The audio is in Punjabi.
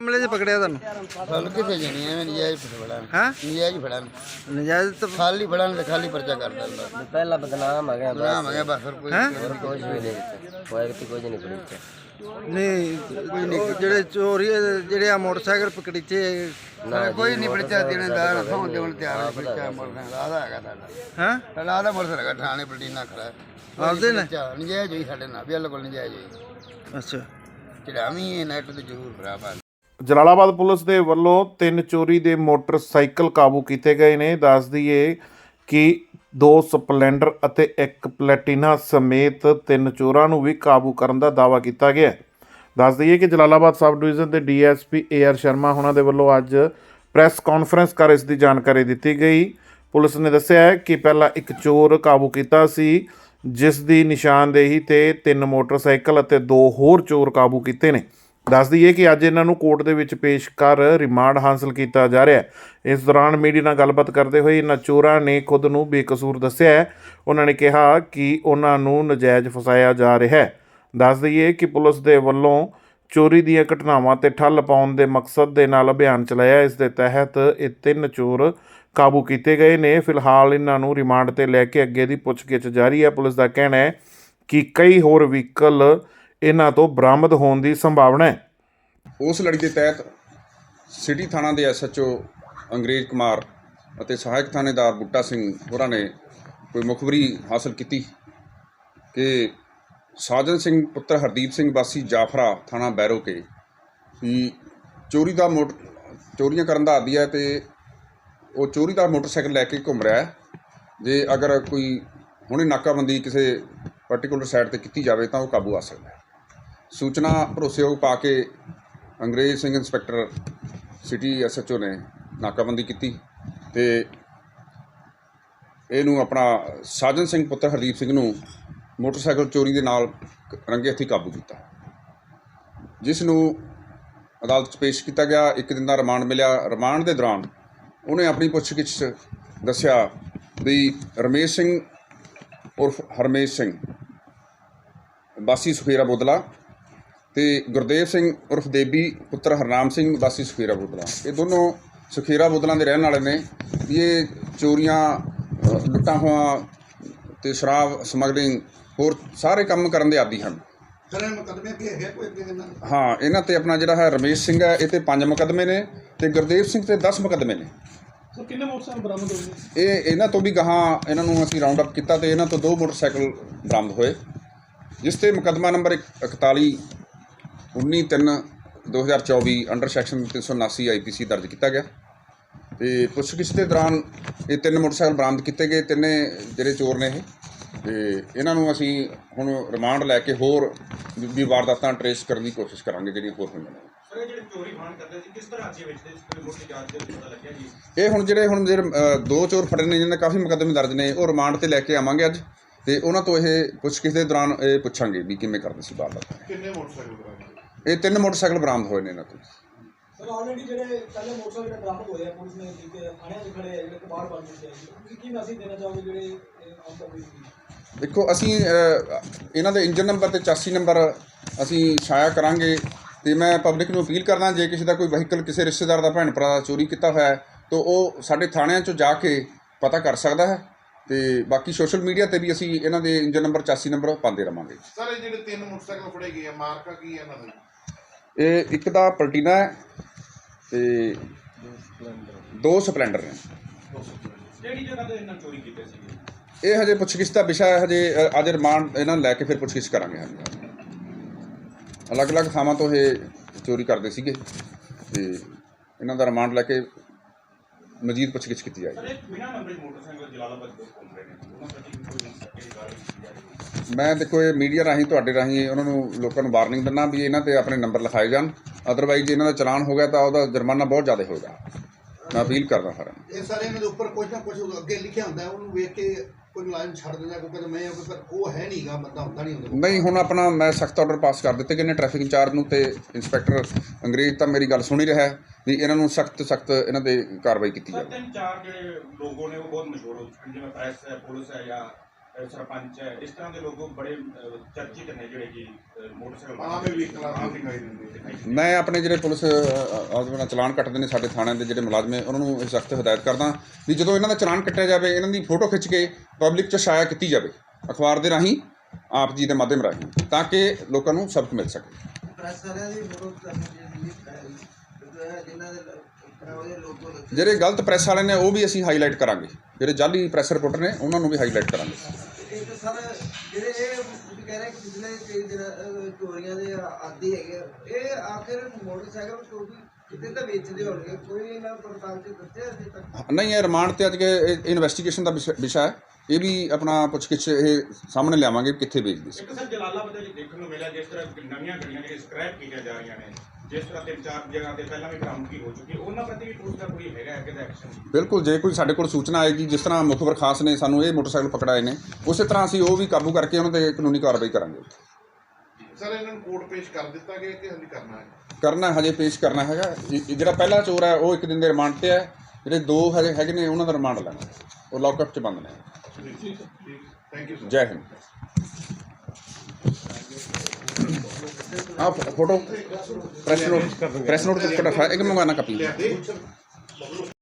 ਮਾਮਲੇ 'ਚ ਪਕੜਿਆ ਤੁਹਾਨੂੰ? ਗੱਲ ਕਿੱਥੇ ਜਾਣੀ ਐਵੇਂ ਨਜਾਇਜ਼ ਫੜਾਣ ਹਾਂ? ਨਜਾਇਜ਼ ਫੜਾਣ ਨਜਾਇਜ਼ ਤਾਂ ਖਾਲੀ ਫੜਾਣ ਤੇ ਖਾਲੀ ਪਰਚਾ ਕਰ ਦਿੰਦਾ। ਪਹਿਲਾਂ ਬਦਨਾਮ ਆ ਗਿਆ ਬਣਾ ਮੈਂ ਬਸ। ਫਿਰ ਕੋਈ? ਕੁਝ ਵੀ ਨਹੀਂ ਕੋਈ ਕੁਝ ਨਹੀਂ ਪੜੀ ਨਹੀਂ ਜਿਹੜੇ ਚੋਰੀ ਜਿਹੜੇ ਆ ਮੋਟਰਸਾਈਕਲ ਪਕੜੀਚੇ ਕੋਈ ਨਹੀਂ ਪਰਚਾ ਦੇਣਦਾਰ ਸੌਂ ਦੇਵਣ ਤਿਆਰ ਨਹੀਂ। ਪਰਚਾ ਮੋਟਰਸਾਈਕਲ ਆਦਾ ਹੈਗਾ ਸਾਡਾ ਹਾਂ? ਆਦਾ ਮੋਟਰਸਾਈਕਲ ਹੈਗਾ ਥਾਣੇ ਪਲਟੀਨਾ ਖੜਾ। ਹੈ। ਆਪਦੇ ਨੇ? ਨਜਾਇਜ਼ ਹੋਈ ਸਾਡੇ ਨਾਲ ਬਿਲਕੁਲ ਨਜਾਇਜ਼ ਹੋਈ। ਅੱਛਾ। ਚੜਾਵੀਂ ਇਹ ਨੈਟ ਤੇ ਜ਼ਰੂਰ ਖਰਾਬ ਆ ਜਲਾਲਾਬਾਦ ਪੁਲਿਸ ਦੇ ਵੱਲੋਂ ਤਿੰਨ ਚੋਰੀ ਦੇ ਮੋਟਰਸਾਈਕਲ ਕਾਬੂ ਕੀਤੇ ਗਏ ਨੇ। ਦੱਸ ਦਈਏ ਕਿ ਦੋ ਸਪਲੈਂਡਰ ਅਤੇ ਇੱਕ ਪਲੈਟੀਨਾ ਸਮੇਤ ਤਿੰਨ ਚੋਰਾਂ ਨੂੰ ਵੀ ਕਾਬੂ ਕਰਨ ਦਾ ਦਾਅਵਾ ਕੀਤਾ ਗਿਆ ਦੱਸ ਦਈਏ ਕਿ ਜਲਾਲਾਬਾਦ ਸਬ ਡਿਵੀਜ਼ਨ ਦੇ ਡੀਐਸਪੀ ਏਆਰ ਸ਼ਰਮਾ ਉਹਨਾਂ ਦੇ ਵੱਲੋਂ ਅੱਜ ਪ੍ਰੈਸ ਕਾਨਫਰੰਸ ਕਰ ਇਸ ਦੀ ਜਾਣਕਾਰੀ ਦਿੱਤੀ ਗਈ। ਪੁਲਿਸ ਨੇ ਦੱਸਿਆ ਹੈ ਕਿ ਪਹਿਲਾਂ ਇੱਕ ਚੋਰ ਕਾਬੂ ਕੀਤਾ ਸੀ, ਜਿਸ ਦੀ ਨਿਸ਼ਾਨਦੇਹੀ ਤੇ ਤਿੰਨ ਮੋਟਰਸਾਈਕਲ ਅਤੇ ਦੋ ਹੋਰ ਚੋਰ ਕਾਬੂ ਕੀਤੇ ਨੇ। ਦੱਸ ਦਈਏ ਕਿ ਅੱਜ ਇਹਨਾਂ ਨੂੰ ਕੋਰਟ ਦੇ ਵਿੱਚ ਪੇਸ਼ ਕਰ ਰਿਮਾਂਡ ਹਾਸਲ ਕੀਤਾ ਜਾ ਰਿਹਾ ਹੈ। ਇਸ ਦੌਰਾਨ ਮੀਡੀਆ ਨਾਲ ਗੱਲਬਾਤ ਕਰਦੇ ਹੋਏ ਇਹਨਾਂ ਚੋਰਾਂ ਨੇ ਖੁਦ ਨੂੰ ਬੇਕਸੂਰ ਦੱਸਿਆ ਹੈ। ਉਹਨਾਂ ਨੇ ਕਿਹਾ ਕਿ ਉਹਨਾਂ ਨੂੰ ਨਜਾਇਜ਼ ਫਸਾਇਆ ਜਾ ਰਿਹਾ ਹੈ। ਦੱਸ ਦਈਏ ਕਿ ਪੁਲਿਸ ਦੇ ਵੱਲੋਂ ਚੋਰੀ ਦੀਆਂ ਘਟਨਾਵਾਂ ਤੇ ਠੱਲ ਪਾਉਣ ਦੇ ਮਕਸਦ ਦੇ ਨਾਲ ਅਭਿਆਨ ਚਲਾਇਆ ਇਸ ਦੇ ਤਹਿਤ ਇਹ ਤਿੰਨ ਚੋਰ ਕਾਬੂ ਕੀਤੇ ਗਏ ਨੇ। ਫਿਲਹਾਲ ਇਹਨਾਂ ਨੂੰ ਰਿਮਾਂਡ ਤੇ ਲੈ ਕੇ ਅੱਗੇ ਦੀ ਪੁੱਛਗਿੱਛ ਜਾਰੀ ਹੈ। ਪੁਲਿਸ ਦਾ ਕਹਿਣਾ ਹੈ ਕਿ ਕਈ ਹੋਰ ਵਹੀਕਲ ਇਹਨਾਂ ਤੋਂ ਬਰਾਮਦ ਹੋਣ ਦੀ ਸੰਭਾਵਨਾ ਹੈ। ਉਸ ਲੜੀ ਦੇ ਤਹਿਤ ਸਿਟੀ ਥਾਣਾ ਦੇ ਐਸਐਚਓ ਅੰਗਰੇਜ਼ ਕੁਮਾਰ ਅਤੇ ਸਹਾਇਕ ਥਾਣੇਦਾਰ ਬੁੱਟਾ ਸਿੰਘ ਹੋਰਾਂ ਨੇ ਕੋਈ ਮੁਖਬਰੀ ਹਾਸਲ ਕੀਤੀ ਕਿ ਸਾਜਨ ਸਿੰਘ ਪੁੱਤਰ ਹਰਦੀਪ ਸਿੰਘ ਵਾਸੀ ਜਾਫਰਾ ਥਾਣਾ ਬੈਰੋ ਕੇ ਵੀ ਚੋਰੀ ਦਾ ਮੋਟ, ਚੋਰੀਆਂ ਕਰਨ ਦਾ ਆਦੀ ਹੈ ਤੇ ਉਹ ਚੋਰੀ ਦਾ ਮੋਟਰਸਾਈਕਲ ਲੈ ਕੇ ਘੁੰਮ ਰਿਹਾ ਹੈ। ਜੇ ਅਗਰ ਕੋਈ ਹੁਣੇ ਨਾਕਾਬੰਦੀ ਕਿਸੇ ਪਾਰਟਿਕੂਲਰ ਸਾਈਡ ਤੇ ਕੀਤੀ ਜਾਵੇ ਤਾਂ ਉਹ ਕਾਬੂ ਆ ਸਕਦਾ ਹੈ। ਸੂਚਨਾ ਭਰੋਸੇਯੋਗ ਪਾ ਕੇ Angrez Singh inspector city SHO ਨੇ ਨਾਕਾਬੰਦੀ ਕੀਤੀ ਤੇ ਇਹਨੂੰ ਆਪਣਾ ਸਾਜਨ ਸਿੰਘ ਪੁੱਤਰ ਹਰਦੀਪ ਸਿੰਘ ਨੂੰ ਮੋਟਰਸਾਈਕਲ ਚੋਰੀ ਦੇ ਨਾਲ ਰੰਗੇ ਹੱਥੀਂ ਕਾਬੂ ਕੀਤਾ। ਜਿਸ ਨੂੰ ਅਦਾਲਤ 'ਚ ਪੇਸ਼ ਕੀਤਾ ਗਿਆ, ਇੱਕ ਦਿਨ ਦਾ ਰਿਮਾਂਡ ਮਿਲਿਆ। ਰਿਮਾਂਡ ਦੇ ਦੌਰਾਨ ਉਹਨੇ ਆਪਣੀ ਪੁੱਛਗਿੱਛ ਦੱਸਿਆ ਵੀ ਰਮੇਸ਼ ਸਿੰਘ ਉਰਫ ਹਰਮੇਸ਼ ਸਿੰਘ ਬਾਸੀ ਸੁਖੇਰਾ ਬੋਦਲਾ ਤੇ ਗੁਰਦੇਵ ਸਿੰਘ ਉਰਫ ਦੇਬੀ ਪੁੱਤਰ ਹਰਨਾਮ ਸਿੰਘ ਵਾਸੀ ਸੁਖੇਰਾ ਬੋਦਲਾ। ਇਹ ਦੋਨੋਂ ਸੁਖੇਰਾ ਬੋਦਲਾਂ ਦੇ ਰਹਿਣ ਵਾਲੇ ਨੇ। ਵੀ ਇਹ ਚੋਰੀਆਂ ਲੁੱਟਾਂ ਹੋਆਂ ਤੇ ਸ਼ਰਾਬ ਸਮਗਲਿੰਗ ਹੋਰ ਸਾਰੇ ਕੰਮ ਕਰਨ ਦੇ ਆਦੀ ਹਨ। ਹਾਂ ਇਹਨਾਂ ਤੇ ਆਪਣਾ ਜਿਹੜਾ ਹੈ ਰਮੇਸ਼ ਸਿੰਘ ਹੈ ਇਹ ਤੇ ਪੰਜ ਮੁਕੱਦਮੇ ਨੇ ਤੇ ਗੁਰਦੇਵ ਸਿੰਘ ਤੇ 10 ਮੁਕੱਦਮੇ ਨੇ। ਸਰ ਕਿੰਨੇ ਮੋਟਰਸਾਈਕਲ ਬਰਾਮਦ ਹੋਏ ਇਹ ਇਹਨਾਂ ਤੋਂ ਵੀ ਗਾਹਾਂ ਇਹਨਾਂ ਨੂੰ ਅਸੀਂ ਰਾਉਂਡ ਅਪ ਕੀਤਾ ਤੇ ਇਹਨਾਂ ਤੋਂ ਦੋ ਮੋਟਰਸਾਈਕਲ ਬਰਾਮਦ ਹੋਏ। ਜਿਸ ਤੇ ਮੁਕੱਦਮਾ ਨੰਬਰ 41 19 3 2024 ਅੰਡਰ ਸੈਕਸ਼ਨ 379 ਆਈਪੀਸੀ ਦਰਜ ਕੀਤਾ ਗਿਆ। ਤੇ ਪੁੱਛਗਿੱਛ ਦੇ ਦੌਰਾਨ ਇਹ ਤਿੰਨ ਮੋਟਰਸਾਈਕਲ ਬਰਾਮਦ ਕੀਤੇ ਗਏ ਤਿੰਨੇ ਜਿਹੜੇ ਚੋਰ ਨੇ ਇਹ। ਤੇ ਇਹਨਾਂ ਨੂੰ ਅਸੀਂ ਹੁਣ ਰਿਮਾਂਡ ਲੈ ਕੇ ਹੋਰ ਵੀ ਵਾਰਦਾਤਾਂ ਟਰੇਸ ਕਰਨ ਦੀ ਕੋਸ਼ਿਸ਼ ਕਰਾਂਗੇ ਜਿਹੜੀਆਂ ਹੋਰ ਹੋਈਆਂ ਨੇ। ਸਰ ਇਹ ਜਿਹੜੇ ਚੋਰੀ ਫਾਨ ਕਰਦੇ ਸੀ ਕਿਸ ਤਰ੍ਹਾਂ ਅੱਛੇ ਵੇਚਦੇ ਸੀ? ਕੋਈ ਮੋਟੀ ਜਾਂਚ ਦੇ ਵਿੱਚ ਪਤਾ ਲੱਗਿਆ ਜੀ? ਇਹ ਹੁਣ ਜਿਹੜੇ ਹੁਣ ਜਿਹੜੇ ਦੋ ਚੋਰ ਫੜੇ ਨੇ ਜਿਹਨਾਂ ਦੇ ਕਾਫੀ ਮੁਕੱਦਮੇ ਦਰਜ ਨੇ ਉਹ ਰਿਮਾਂਡ ਤੇ ਲੈ ਕੇ ਆਵਾਂਗੇ ਅੱਜ। ਤੇ ਉਹਨਾਂ ਤੋਂ ਇਹ ਪੁੱਛਗਿੱਛ ਦੇ ਦੌਰਾਨ ਇਹ ਪੁੱਛਾਂਗੇ ਵੀ ਕਿਵੇਂ ਕਰਦੇ ਸੀ ਵਾਰਦਾਤ। ਕਿੰਨੇ ਮੋਟਰਸਾਈਕਲ ਬਰਾਮਦ ਇਹ ਤਿੰਨ ਮੋਟਰਸਾਈਕਲ ਬਰਾਮਦ ਹੋਏ ਨੇ ਇਹਨਾਂ ਤੋਂ ਸਰ ਆਲਰੇਡੀ ਜਿਹੜੇ ਪਹਿਲੇ ਮੋਟਰਸਾਈਕਲ ਜਿਹੜੇ ਬਰਾਮਦ ਹੋਏ ਆ ਪੁਲਿਸ ਨੇ ਠੀਕ ਹੈ ਥਾਣਿਆਂ 'ਚ ਖੜੇ ਆ ਜਿਹੜੇ ਕਬਾੜ ਬਣ ਚੁੱਕੇ ਆ। ਜੀ ਤੁਸੀਂ ਕੀ ਮੈਸੇਜ ਦੇਣਾ ਚਾਹੋਗੇ ਜਿਹੜੇ ਇਹ ਆਮ ਪਬਲਿਕ ਨੂੰ ਦੇਖੋ ਅਸੀਂ ਇਹਨਾਂ ਦੇ ਇੰਜਨ ਨੰਬਰ ਤੇ ਚਾਸੀ ਨੰਬਰ ਅਸੀਂ ਛਾਇਆ ਕਰਾਂਗੇ ਤੇ ਮੈਂ ਪਬਲਿਕ ਨੂੰ ਅਪੀਲ ਕਰਦਾ ਜੇ ਕਿਸੇ ਦਾ ਕੋਈ ਵਹੀਕਲ ਕਿਸੇ ਰਿਸ਼ਤੇਦਾਰ ਦਾ ਭੈਣ ਭਰਾ ਦਾ ਚੋਰੀ ਕੀਤਾ ਹੋਇਆ ਹੈ ਤਾਂ ਉਹ ਸਾਡੇ ਥਾਣਿਆਂ 'ਚੋਂ ਜਾ ਕੇ ਪਤਾ ਕਰ ਸਕਦਾ ਹੈ। ਤੇ ਬਾਕੀ ਸੋਸ਼ਲ ਮੀਡੀਆ ਤੇ ਵੀ ਅਸੀਂ ਇਹਨਾਂ ਦੇ ਇੰਜਨ ਨੰਬਰ ਚਾਸੀ ਨੰਬਰ ਪਾਉਂਦੇ ਰਵਾਂਗੇ। ਸਰ ਇਹ ਜਿਹੜੇ ਤਿੰਨ ਮੋਟਰਸਾਈਕਲ ਫੜੇ ਗਏ ਆ ਮਾਰਕਾ ਕੀ ਹੈ ਇਹਨਾਂ ਦਾ? ਇਹ ਇੱਕ ਦਾ ਪਲਟੀਨਾ ਹੈ ਤੇ ਦੋ ਸਪਲੈਂਡਰ ਨੇ। ਕਿਹੜੀ ਜਗ੍ਹਾ ਤੇ ਇਹਨਾਂ ਚੋਰੀ ਕੀਤੇ ਸੀ? ਇਹ ਹਜੇ ਪੁੱਛਗਿੱਛ ਦਾ ਵਿਸ਼ਾ ਹੈ ਹਜੇ ਅੱਜ ਰਿਮਾਂਡ ਇਹਨਾਂ ਨੂੰ ਲੈ ਕੇ ਫਿਰ ਪੁੱਛਗਿੱਛ ਕਰਾਂਗੇ ਹਾਂਜੀ। ਅਲੱਗ-ਅਲੱਗ ਥਾਵਾਂ ਤੋਂ ਇਹ ਚੋਰੀ ਕਰਦੇ ਸੀਗੇ ਤੇ ਇਹਨਾਂ ਦਾ ਰਿਮਾਂਡ ਲੈ ਕੇ ਮਜ਼ੀਦ ਪੁੱਛਗਿੱਛ ਕੀਤੀ ਜਾਏਗੀ। ਹੈ? ਮੈਂ ਦੇਖੋ ਇਹ ਮੀਡੀਆ ਰਾਹੀਂ ਤੁਹਾਡੇ ਰਾਹੀਂ ਉਹਨਾਂ ਨੂੰ ਲੋਕਾਂ ਨੂੰ ਵਾਰਨਿੰਗ ਦਿੰਦਾ ਵੀ ਇਹਨਾਂ ਤੇ ਆਪਣੇ ਨੰਬਰ ਲਿਖਾਏ ਜਾਣ। ਅਦਰਵਾਈਜ਼ ਜੇ ਇਹਨਾਂ ਦਾ ਚਲਾਨ ਹੋ ਗਿਆ ਤਾਂ ਉਹਦਾ ਜੁਰਮਾਨਾ ਬਹੁਤ ਜ਼ਿਆਦਾ ਹੋਏਗਾ। ਮੈਂ ਅਪੀਲ ਕਰਦਾ ਸਾਰਿਆਂ ਨੂੰ। ਇਹ ਸਾਰੇ ਇਹਨਾਂ ਦੇ ਉੱਪਰ ਕੁਝ ਨਾ ਕੁਝ ਅੱਗੇ ਲਿਖਿਆ ਹੁੰਦਾ ਹੈ, ਉਹਨੂੰ ਵੇਖ ਕੇ ਕੋਈ ਲਾਈਨ ਛੱਡ ਦਿੰਦਾ ਕੋਈ ਕਹਿੰਦਾ ਮੈਂ ਉਹ ਪਰ ਉਹ ਹੈ ਨਹੀਂਗਾ ਬੰਦਾ ਹੁੰਦਾ ਨਹੀਂ ਹੁੰਦਾ। ਨਹੀਂ ਹੁਣ ਆਪਣਾ ਮੈਂ ਸਖਤ ਆਰਡਰ ਪਾਸ ਕਰ ਦਿੱਤੇ ਗਏ ਨੇ ਟ੍ਰੈਫਿਕ ਇੰਚਾਰਜ ਨੂੰ ਤੇ ਇੰਸਪੈਕਟਰ ਅੰਗਰੇਜ਼ ਤਾਂ ਮੇਰੀ ਗੱਲ ਸੁਣ ਰਿਹਾ ਹੈ ਵੀ ਇਹਨਾਂ ਨੂੰ ਸਖਤ ਸਖਤ ਇਹਨਾਂ ਦੇ ਕਾਰਵਾਈ ਕੀਤੀ ਜਾਵੇ। ਤਿੰਨ ਚਾਰ ਜਿਹੜੇ ਲੋਗੋ ਨੇ ਉਹ ਬਹੁਤ ਮਸ਼ਹੂਰ ਹੋ ਚੁੱਕੇ ਨੇ ਜਿਵੇਂ ਪ੍ਰੈਸ ਹੈ ਪੁਲਿਸ ਹੈ ਜਾਂ ਸਰਪੰਚ ਹੈ। ਇਸ ਤਰ੍ਹਾਂ ਦੇ ਲੋਕ ਬੜੇ ਚਰਚਿਤ ਨੇ ਜਿਹੜੇ ਕਿ ਮੋਟਰਸਾਈਕਲ ਆਮ ਹੀ ਵਹੀਕਲਾਂ ਤੇ ਦਿਖਾਈ ਦਿੰਦੇ। ਮੈਂ ਆਪਣੇ ਜਿਹੜੇ ਪੁਲਿਸ ਆਦਮੀਆਂ ਚਲਾਨ ਕੱਟਦੇ ਨੇ ਸਾਡੇ ਥਾਣਿਆਂ ਦੇ ਜਿਹੜੇ ਮੁਲਾਜ਼ਮ ਉਹਨਾਂ ਨੂੰ ਸਖਤ ਹਦਾਇਤ ਕਰਦਾ ਵੀ ਜਦੋਂ ਇਹਨਾਂ ਦਾ ਚਲਾਨ ਕੱਟਿਆ ਜਾਵੇ ਇਹਨਾਂ ਦੀ ਫੋਟੋ ਖਿੱਚ ਕੇ ਪਬਲਿਕ 'ਚ ਛਾਇਆ ਕੀਤੀ ਜਾਵੇ ਅਖਬਾਰ ਦੇ ਰਾਹੀਂ ਆਪ ਜੀ ਦੇ ਮਾਧਿਅਮ ਰਾਹੀਂ ਤਾਂ ਕਿ ਲੋਕਾਂ ਨੂੰ ਸਬਕ ਮਿਲ ਸਕੇ। ਪ੍ਰੈਸ ਵਾਲਿਆਂ ਦੀ ਫੋਟੋ ਕਰਨੀ ਚਾਹੀਦੀ ਹੈ ਜਿਨ੍ਹਾਂ ਦੇ ਜਿਹੜੇ ਗਲਤ ਪ੍ਰੈਸ ਵਾਲੇ ਨੇ ਉਹ ਵੀ ਅਸੀਂ ਹਾਈਲਾਈਟ ਕਰਾਂਗੇ। ਜਿਹੜੇ ਜਾਲੀ ਪ੍ਰੈਸ ਰਿਪੋਰਟਰ ਨੇ ਉਹਨਾਂ ਨੂੰ ਵੀ ਹਾਈਲਾਈਟ ਕਰਾਂਗੇ। ਇਹ ਤਾਂ ਸਰ ਜਿਹੜੇ ਇਹ ਤੁਸੀਂ ਕਹਿ ਰਹੇ ਕਿ ਪਿਛਲੇ ਕਈ ਦਿਨ ਅਹ, ਚੋਰੀਆਂ ਦੇ ਆਦੀ ਹੈਗੇ ਆ, ਇਹ ਆਖਿਰ ਮੋਟਰਸਾਈਕਲ ਚੋਰੀ ਕਿਤੇ ਤਾਂ ਵੇਚਦੇ ਹੋਣਗੇ? ਕੋਈ ਇਹਨਾਂ ਪੜਤਾਲ ਚ ਦੱਸਿਆ ਅਜੇ ਤੱਕ? ਨਹੀਂ ਇਹ ਰਿਮਾਂਡ ਤੇ ਅੱਜ ਕੇ ਇਨਵੈਸਟੀਗੇਸ਼ਨ ਦਾ ਵਿਸ਼ਾ ਹੈ। ਇਹ ਵੀ ਆਪਣਾ ਪੁੱਛਗਿੱਛ ਇਹ ਸਾਹਮਣੇ ਲਿਆਵਾਂਗੇ ਕਿੱਥੇ ਵੇਚਦੇ ਸੀ। ਇੱਕ ਸਰ ਜਲਾਲਾਬਾਦ ਵਿੱਚ ਦੇਖਣ ਨੂੰ ਮਿਲਿਆ ਜਿਸ ਤਰ੍ਹਾਂ ਨਵੀਆਂ ਗੱਡੀਆਂ ਜਿਹੜੀਆਂ ਸਕ੍ਰੈਪ ਕੀਤੀਆਂ ਜਾ ਰਹੀਆਂ ਨੇ। ਜਿਸ ਤਰ੍ਹਾਂ ਤਿੰਨ ਚਾਰ ਜਗ੍ਹਾ ਤੇ ਪਹਿਲਾਂ ਵੀ ਬਰਾਮਦਗੀ ਹੋ ਚੁੱਕੀ ਹੈ ਉਹਨਾਂ ਪ੍ਰਤੀ ਵੀ ਪੁਲਿਸ ਦਾ ਕੋਈ ਹੈਗਾ ਅੱਗੇ ਦਾ ਐਕਸ਼ਨ ਬਿਲਕੁਲ ਜੇ ਕੋਈ ਸਾਡੇ ਕੋਲ ਸੂਚਨਾ ਆਏਗੀ ਜਿਸ ਤਰ੍ਹਾਂ ਮੁਖਬਰ ਖਾਸ ਨੇ ਸਾਨੂੰ ਇਹ ਮੋਟਰਸਾਈਕਲ ਪਕੜਾਏ ਨੇ ਉਸੇ ਤਰ੍ਹਾਂ ਅਸੀਂ ਉਹ ਵੀ ਕਾਬੂ ਕਰਕੇ ਉਹਨਾਂ ਤੇ ਕਾਨੂੰਨੀ ਕਾਰਵਾਈ ਕਰਾਂਗੇ। ਸਰ ਇਹਨਾਂ ਨੂੰ ਕੋਰਟ ਪੇਸ਼ ਕਰ ਦਿੱਤਾ ਗਿਆ ਕਿ ਹਲੇ ਕਰਨਾ ਹੈ? ਕਰਨਾ ਹਜੇ ਪੇਸ਼ ਕਰਨਾ ਹੈਗਾ। ਇਹ- ਇਹ ਜਿਹੜਾ ਪਹਿਲਾ ਚੋਰ ਹੈ ਉਹ ਇੱਕ ਦਿਨ ਦੇ ਰਿਮਾਂਡ ਤੇ ਹੈ। ਜਿਹੜੇ ਦੋ ਹਜੇ ਹੈਗੇ ਨੇ ਉਹਨਾਂ ਦਾ ਰਿਮਾਂਡ ਲੈਣਾ ਉਹ ਲੌਕਅਪ 'ਚ ਬੰਦ ਨੇ। Thank you sir Jai Hind. ਆ photo press note press note ਫਟਾਫਟ ਇੱਕ ਮੰਗਵਾਣਾ ਕਾਪੀ।